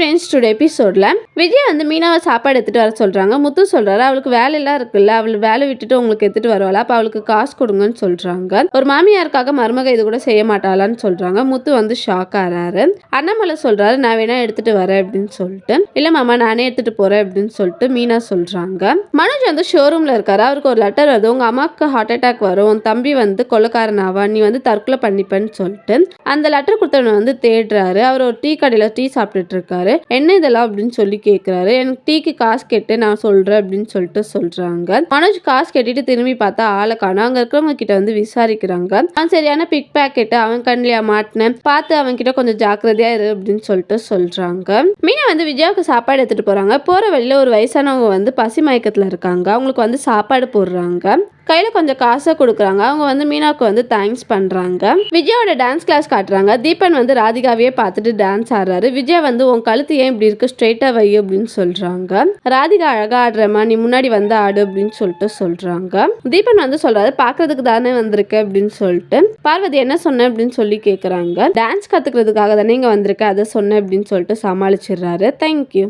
Friends today எபிசோடில் விஜய் வந்து மீனாவை சாப்பாடு எடுத்துகிட்டு வர சொல்கிறாங்க முத்து சொல்கிறாரு அவளுக்கு வேலையெல்லாம் இருக்குல்ல அவள் வேலை விட்டுட்டு உங்களுக்கு எடுத்துகிட்டு வருவாள்? அப்போ அவளுக்கு காசு கொடுங்கன்னு சொல்கிறாங்க ஒரு மாமியாருக்காக மருமக இது கூட செய்ய மாட்டாளான்னு சொல்கிறாங்க முத்து வந்து ஷாக் ஆறாரு. அண்ணாமலை சொல்கிறாரு நான் வேணா எடுத்துகிட்டு வரேன் அப்படின்னு சொல்லிட்டு. இல்லை மாமா நானே எடுத்துகிட்டு போகிறேன் அப்படின்னு சொல்லிட்டு மீனா சொல்கிறாங்க மனோஜ் வந்து ஷோரூமில் இருக்காரு. அவருக்கு ஒரு லெட்டர் வருது. உங்கள் அம்மாவுக்கு ஹார்ட் அட்டாக் வரும். உன் தம்பி வந்து கொள்ளக்காரனாவா ஆவா? நீ வந்து தற்கொலை பண்ணிப்பேன்னு சொல்லிட்டு. அந்த லெட்டர் கொடுத்தவனை வந்து தேடுறாரு. அவர் ஒரு டீ கடையில் டீ சாப்பிட்டுட்டு இருக்காரு. என்ன இதெல்லாம் அப்படின்னு சொல்லி கேட்குறாரு எனக்கு டீக்கு காசு கேட்டு நான் சொல்கிறேன் அப்படின்னு சொல்லிட்டு சொல்கிறாங்க மனோஜ் காசு கேட்டுட்டு திரும்பி பார்த்தா ஆளை காணும். அங்கே இருக்கிறவங்க கிட்ட வந்து விசாரிக்கிறாங்க. அவன் சரியான பிக் பேக்கெட்டு அவன் கண்ணிலையா மாட்டினேன். பார்த்து அவன் கிட்ட கொஞ்சம் ஜாக்கிரதையா இரு அப்படின்னு சொல்லிட்டு சொல்கிறாங்க மீனா வந்து விஜயாவுக்கு சாப்பாடு எடுத்துகிட்டு போகிறாங்க போகிற வழியில் ஒரு வயசானவங்க வந்து பசி மயக்கத்தில் இருக்காங்க. அவங்களுக்கு வந்து சாப்பாடு போடுறாங்க. கையில் கொஞ்சம் காசை கொடுக்குறாங்க. அவங்க வந்து மீனாவுக்கு வந்து தேங்க்ஸ் பண்ணுறாங்க விஜயோட டான்ஸ் கிளாஸ் காட்டுறாங்க. தீபன் வந்து ராதிகாவையே பார்த்துட்டு டான்ஸ் ஆடுறாரு. விஜய் வந்து உன் கழுத்து ஏன் இப்படி இருக்கு? ஸ்ட்ரெயிட்டாக வை அப்படின்னு சொல்கிறாங்க ராதிகா அழகாக ஆடுறமா நீ முன்னாடி வந்து ஆடு அப்படின்னு சொல்லிட்டு சொல்கிறாங்க தீபன் வந்து சொல்கிறாரு பார்க்கறதுக்கு தானே வந்திருக்கு? அப்படின்னு சொல்லிட்டு. பார்வதி என்ன சொன்ன? அப்படின்னு சொல்லி கேட்குறாங்க டான்ஸ் கற்றுக்கிறதுக்காக தானே இங்கே வந்திருக்க? அதை சொன்னேன் அப்படின்னு சொல்லிட்டு சமாளிச்சிடுறாரு. தேங்க்யூ